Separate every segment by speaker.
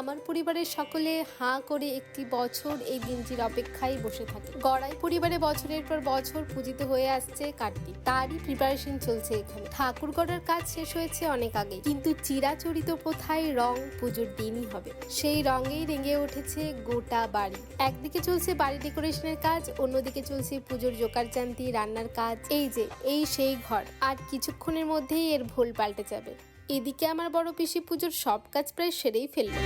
Speaker 1: আমার পরিবারের সকলে হাঁ করে একটি বছর এই দিনটির অপেক্ষায় বসে থাকে। গড়াই পরিবারে বছরের পর বছর পূজিত হয়ে আসছে কার্তিক। তারই প্রিপারেশন চলছে এখানে। ঠাকুর গড়ার কাজ শেষ হয়েছে অনেক আগে। কিন্তু চিরাচরিত প্রথায় রং পুজোর দিনই হবে। সেই রঙেই রেঙে উঠেছে গোটা বাড়ি। একদিকে চলছে বাড়ি ডেকোরেশনের কাজ, অন্যদিকে চলছে পুজোর জোকার চান্তি রান্নার কাজ। এই যে, এই সেই ঘর। আর কিছুক্ষণের মধ্যেই এর ভোল পাল্টে যাবে। এদিকে আমার বড় পিসি পুজোর সব কাজ প্রায় সেরেই ফেলল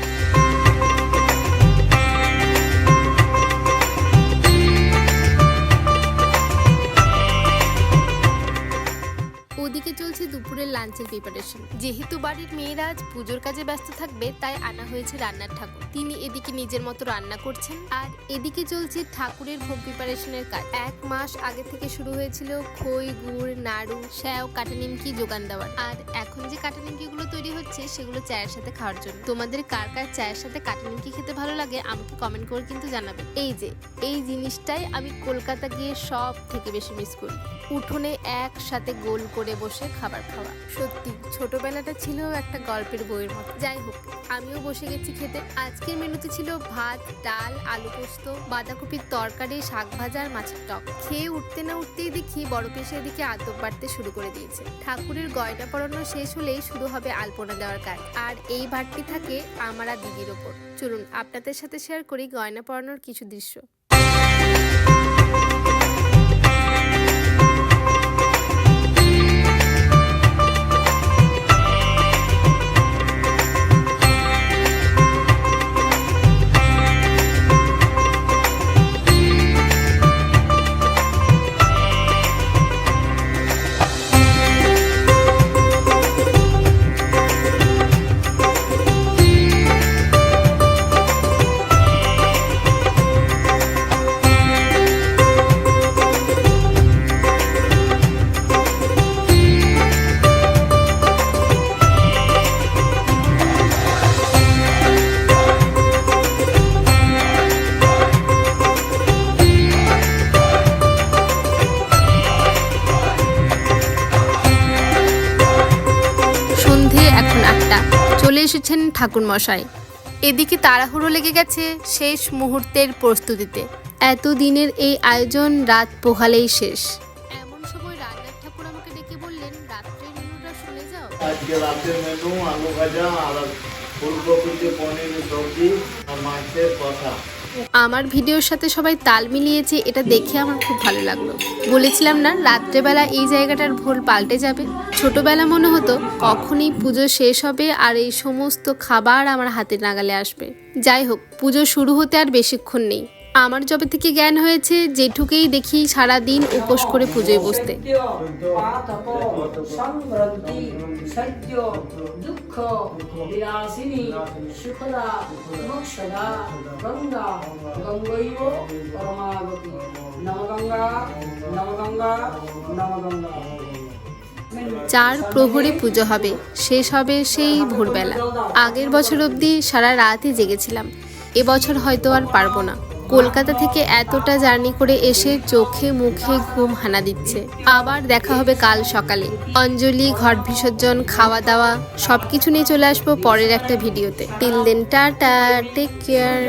Speaker 1: চলছে দুপুরের লাঞ্চের প্রিপারেশন যেহেতু বাড়ির মেয়েরা আজ পুজোর কাজে ব্যস্ত থাকবে, তাই আনা হয়েছে রান্নার ঠাকুর। তিনি এদিকে নিজের মতো রান্না করছেন, আর এদিকে চলছে ঠাকুরের ভোগ প্রিপারেশনের কাজ। এক মাস আগে থেকে শুরু হয়েছিল খই, গুড়, নাড়ু, শ্যাও, কাটা নিমকি যোগান দেওয়ার। আর এখন যে কাটা নিমকিগুলো তৈরি হচ্ছে, সেগুলো চায়ের সাথে খাওয়ার জন্য। তোমাদের কার কার চায়ের সাথে কাটা নিমকি খেতে ভালো লাগে, আমাকে কমেন্ট করে কিন্তু জানাবে এই যে, এই জিনিসটাই আমি কলকাতা গিয়ে সব থেকে বেশি মিস করি। উঠোনে একসাথে গোল করে বসে খাবার খাওয়া। সত্যি, ছোটবেলাটা ছিল একটা গল্পের বইয়ের মতো। যাই হোক, আমিও বসে গেছি খেতে। আজকের মেনুতে ছিল ভাত, ডাল, আলু পোস্ত, বাঁধাকপির তরকারি, শাক ভাজা আর মাছের টক। খেয়ে উঠতে না উঠতেই দেখি বড় পেশে এদিকে আদব বাড়তে শুরু করে দিয়েছে। ঠাকুরের গয়না পরানো শেষ হলেই শুরু হবে আলপনা দেওয়ার কাজ। আর এই ভাতটি থাকে আমার দিদির ওপর। চলুন, আপনাদের সাথে শেয়ার করি গয়না পরানোর কিছু দৃশ্য। চলে এসেছেন ঠাকুরমশাই। এদিকে তাড়াহুড়ো লেগে গেছে শেষ মুহূর্তের প্রস্তুতিতে। এত দিনের এই আয়োজন রাত পোহালেই শেষ।
Speaker 2: আজকে রাতের মেনু, আলু ভাজা, আর ফুলকপিতে পনির সবজি, আর মাছের কষা।
Speaker 1: আমার ভিডিওর সাথে সবাই তাল মিলিয়েছে, এটা দেখে আমার খুব ভালো লাগল। বলেছিলাম না, রাত্রেবেলা এই জায়গাটার ভোল পাল্টে যাবে। ছোটবেলা মনে হতো, কখনই পুজো শেষ হবে আর এই সমস্ত খাবার আমার হাতের নাগালে আসবে। যাই হোক, পুজো শুরু হতে আর বেশিক্ষণ নেই। আমার যবে থেকে জ্ঞান হয়েছে যেটুকেই দেখি সারা দিন উপোস করে পুজোয় বসতে। চার প্রহরে পুজো হবে, শেষ হবে সেই ভোরবেলা। আগের বছর অবধি সারা রাতই জেগেছিলাম। এবছর হয়তো আর পারব না। কলকাতা থেকে এতটা জার্নি করে এসে চোখে মুখে ঘুম হানা দিচ্ছে। আবার দেখা হবে কাল সকালে। অঞ্জলি, ঘট বিসর্জন খাওয়া দাওয়া সবকিছু নিয়ে চলে আসব পরের একটা ভিডিওতে। Till then, tata take care